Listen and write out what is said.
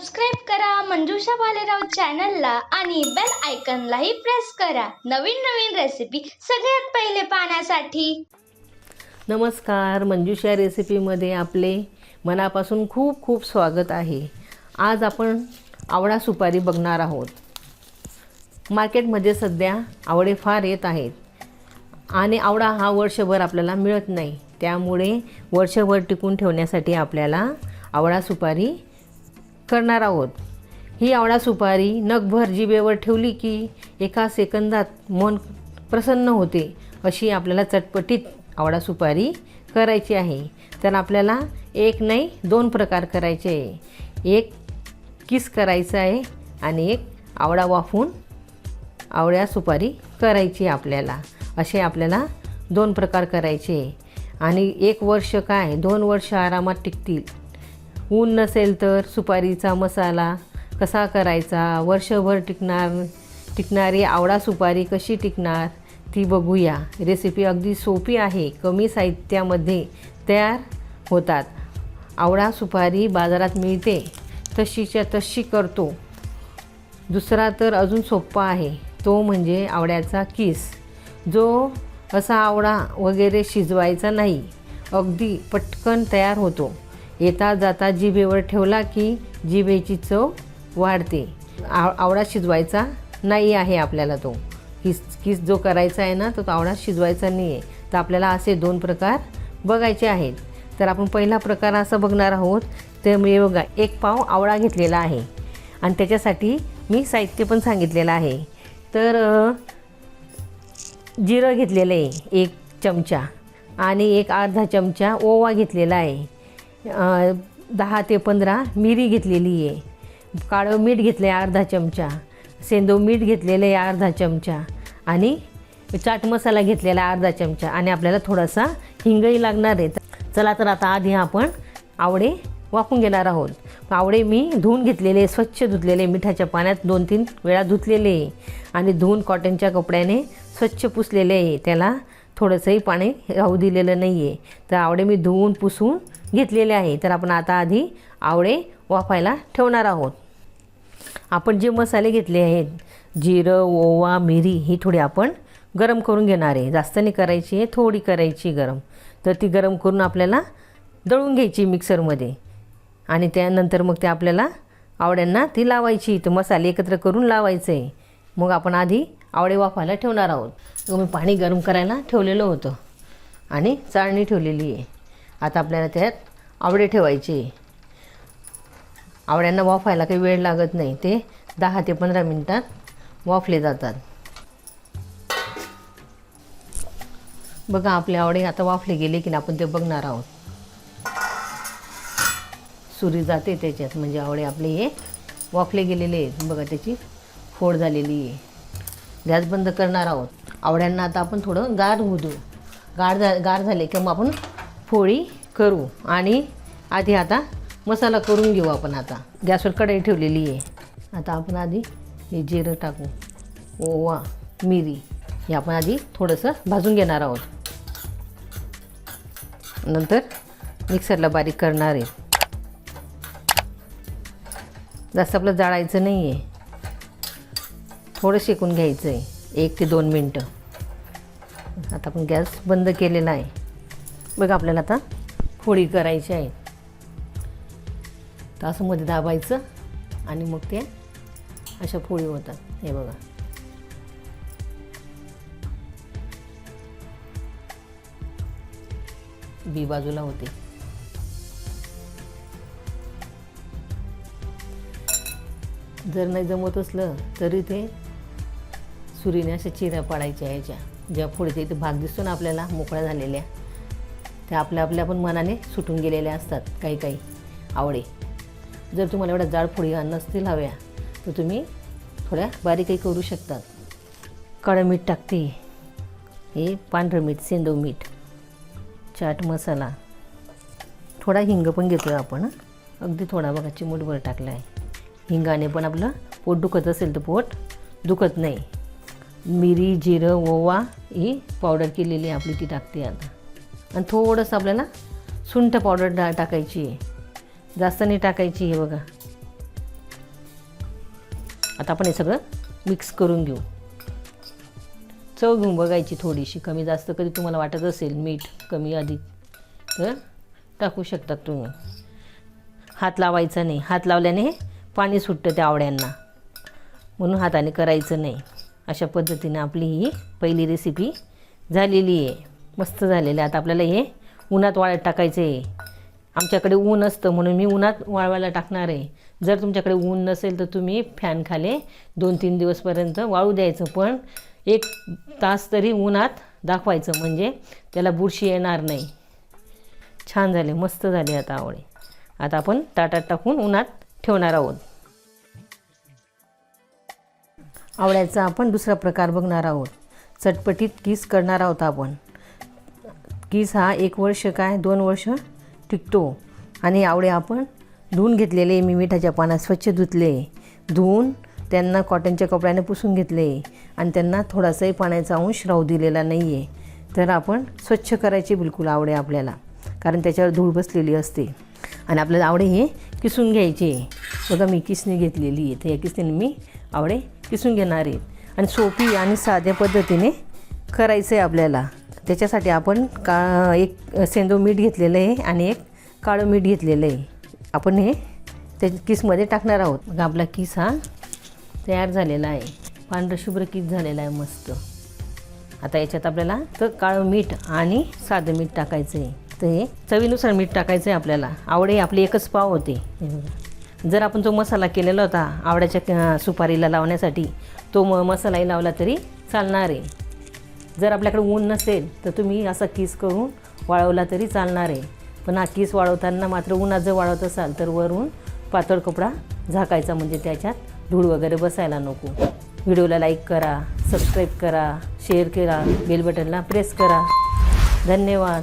Subscribe करा मंजुषा भालेराव चॅनलला आणि बेल आयकनलाही प्रेस करा. नवीन नवीन रेसिपी सगळ्यात पहिले पाहण्यासाठी. नमस्कार मंजुषा रेसिपीमध्ये आपले मनापासून खूप खूप स्वागत आहे. आज आपण आवळा सुपारी बघणार आहोत. मार्केटमध्ये सध्या आवळे फार येत आहेत. आणि आवळा हा वर्षभर आपल्याला मिळत नाही. त्यामुळे वर्षभर टिकून ठेवण्यासाठी आपल्याला आवळा सुपारी करणार आहोत. ही आवळा सुपारी नगभर जिभेवर ठेवली की एका सेकंदात मन प्रसन्न होते अशी आपल्याला चटपटीत आवळा सुपारी करायची आहे. तर आपल्याला एक नाही दोन प्रकार करायचे आहे. एक किस करायचं आहे आणि एक आवळा वाफून आवळ्या सुपारी करायची आपल्याला. असे आपल्याला दोन प्रकार करायचे आणि एक वर्ष काय दोन वर्ष आरामात टिकतील. ऊन नसेल तर सुपारीचा मसाला कसा करायचा? वर्षभर टिकणार टिकणारी आवळा सुपारी कशी टिकणार? ती बघूया. रेसिपी अगदी सोपी आहे. कमी साहित्यामध्ये तयार होतात. आवळा सुपारी बाजारात मिळते. तशीच्या तशी करतो. दुसरा तर अजून सोप्पा आहे. तो म्हणजे आवळ्याचा किस. जो असा आवळा वगैरे शिजवायचा नाही. अगदी पटकन तयार होतो. येता जाता जिभेवर ठेवला की जिभेची चव वाढते. आव आवळा शिजवायचा नाही आहे आपल्याला तो. किस किस जो करायचा आहे ना तो तो आवळा शिजवायचा नाही आहे तर आपल्याला असे दोन प्रकार बघायचे आहेत. तर आपण पहिला प्रकार असा बघणार आहोत. तर मी बघा एक पाव आवळा घेतलेला आहे. आणि त्याच्यासाठी मी साहित्य पण सांगितलेलं आहे. तर जिरं घेतलेलं आहे एक चमचा. आणि एक अर्धा चमचा ओवा घेतलेला आहे. दहा ते पंधरा मिरी घेतलेली आहे. काळं मीठ घेतलं आहे अर्धा चमचा सेंदो मीठ घेतलेलं आहे अर्धा चमचा आणि चाट मसाला घेतलेला आहे अर्धा चमचा आणि आपल्याला थोडासा हिंगही लागणार आहे. चला तर आता आधी आपण आवडे वाकून घेणार आहोत. आवडे मी धुवून घेतलेले स्वच्छ धुतलेले मिठाच्या पाण्यात दोन तीन वेळा धुतलेले आणि धुवून कॉटनच्या कपड्याने स्वच्छ पुसलेले आहे. त्याला थोडंसंही पाणी राहू दिलेलं नाही आहे तर आवडे मी धुवून पुसून घेतलेले आहे. तर आपण आता आधी आवळे वाफायला ठेवणार आहोत. आपण जे मसाले घेतले आहेत जिरं ओवा मिरी ही थोडी आपण गरम करून घेणार आहे. जास्त नाही करायची आहे थोडी करायची गरम. तर ती गरम करून आपल्याला दळून घ्यायची मिक्सरमध्ये. आणि त्यानंतर मग ते आपल्याला आवड्यांना ती लावायची. तर मसाले एकत्र करून लावायचं. आहे मग आपण आधी आवळे वाफायला ठेवणार आहोत. मी पाणी गरम करायला ठेवलेलं होतं. आणि चाळणी ठेवलेली आहे. आता आपल्याला त्यात आवडे ठेवायचे. आवड्यांना वाफायला काही वेळ लागत नाही. ते दहा ते पंधरा मिनटात वाफले जातात. बघा आपले आवडे आता वाफले गेले की आपण ते बघणार आहोत. सुरी जाते त्याच्यात. म्हणजे आवडे आपले हे वाफले गेलेले आहेत. बघा त्याची फोड झालेली आहे. गॅस बंद करणार आहोत. आवड्यांना आता आपण थोडं गार होऊ देऊ. गार झा गार झाले की मग आपण पोळी करू आणि आधी आता मसाला करून घेऊ आपण आता. गॅसवर कढई ठेवलेली आहे. आता आपण आधी हे जिरं टाकू. ओवा मिरी हे आपण आधी थोडंसं भाजून घेणार आहोत. नंतर मिक्सरला बारीक करणार आहे. जास्त आपलं जाळायचं नाही आहे थोडं शेकून घ्यायचं आहे एक ते दोन मिनटं. आता आपण गॅस बंद केलेला आहे. बघा आपल्याला आता फोडी करायची आहे. तर असं मध्ये दाबायचं आणि मग ते अशा फोडी होतात. हे बघा. बी बाजूला होते. जर नाही जमत असलं तरी ते सुरीने अशा चिऱ्या पाडायच्या ह्याच्या. ज्या पुढे इथे भाग दिसतो ना आपल्याला मोकळ्या झालेल्या. त्या आपल्या आपल्या पण मनाने सुटून गेलेल्या असतात काही काही आवडे. जर तुम्हाला एवढ्या जाड फोडी नसतील हव्या तर तुम्ही थोड्या बारीकही करू शकतात. काळं मीठ टाकते. हे पांढरं मीठ सेंदव मीठ चाट मसाला. थोडा हिंग पण घेतो आपण अगदी थोडा बघा चिमूटभर टाकला आहे हिंगाने पण आपलं पोट दुखत असेल तर पोट दुखत नाही. मिरी जिरं ओवा ही पावडर केलेली आहे आपली ती टाकते आता. आणि थोडंसं आपल्याला सुंठ पावडर डा टाकायची आहे. जास्त नाही टाकायची आहे बघा. आता आपण हे सगळं मिक्स करून घेऊ. चव घेऊन बघायची थोडीशी. कमी जास्त कधी तुम्हाला वाटत असेल मीठ कमी अधिक तर टाकू शकतात तुम्ही. हात लावायचा नाही. हात लावल्याने हे पाणी सुटतं त्या आवड्यांना म्हणून हाताने करायचं नाही. अशा पद्धतीने आपली ही पहिली रेसिपी झालेली आहे. मस्त झालेलं आहे. आता आपल्याला हे उन्हात वाळत टाकायचं आहे. आमच्याकडे ऊन असतं म्हणून मी उन्हात वाळवायला टाकणार आहे. जर तुमच्याकडे ऊन नसेल तर तुम्ही फॅनखाले दोन तीन दिवसपर्यंत वाळू द्यायचं. पण एक तास तरी उन्हात दाखवायचं म्हणजे त्याला बुरशी येणार नाही. छान झाले मस्त झाले आता आवळे. आता आपण ताटात टाकून उन्हात ठेवणार आहोत. आवळ्याचा आपण दुसरा प्रकार बघणार आहोत. चटपटीत किस करणार आहोत आपण? किस हा एक वर्ष काय दोन वर्ष टिकतो. आणि आवडे आपण धुवून घेतलेले मी मिठाच्या पाण्यात स्वच्छ धुतले. धुवून त्यांना कॉटनच्या कपड्याने पुसून घेतले. आणि त्यांना थोडासाही पाण्याचा अंश राहू दिलेला नाही आहे तर आपण स्वच्छ करायची बिलकुल आवडे आपल्याला कारण त्याच्यावर धूळ बसलेली असते. आणि आपल्याला आवडे हे किसून घ्यायचे. बघा मी किसणी घेतलेली आहे. तर या किसणीने मी आवडे किसून घेणार आहे. आणि सोपी आणि साध्या पद्धतीने करायचं आहे आपल्याला. त्याच्यासाठी आपण का एक सेंदो मीठ घेतलेलं आहे आणि एक काळं मीठ घेतलेलं आहे. आपण हे त्या किसमध्ये टाकणार आहोत. मग आपला किस हा तयार झालेला आहे. पांढरं शुभ्र किस झालेला आहे मस्त. आता याच्यात आपल्याला तर काळं मीठ आणि साधं मीठ टाकायचं आहे तर हे चवीनुसार मीठ टाकायचं आहे आपल्याला. आवडे आपली एकच पाव होते. जर आपण जो मसाला केलेला होता आवड्याच्या सुपारीला लावण्यासाठी तो म मसालाही लावला तरी चालणार आहे. जर आपल्याकडे ऊन नसेल तर तुम्ही असा किस करून वाळवला तरी चालणार आहे. पण हा किस वाळवताना मात्र उन्हात जर वाळवत असाल तर वरून पातळ कपडा झाकायचा म्हणजे त्याच्यात धूळ वगैरे बसायला नको. व्हिडिओला लाईक करा सबस्क्राईब करा शेअर करा बेल बटनला प्रेस करा. धन्यवाद.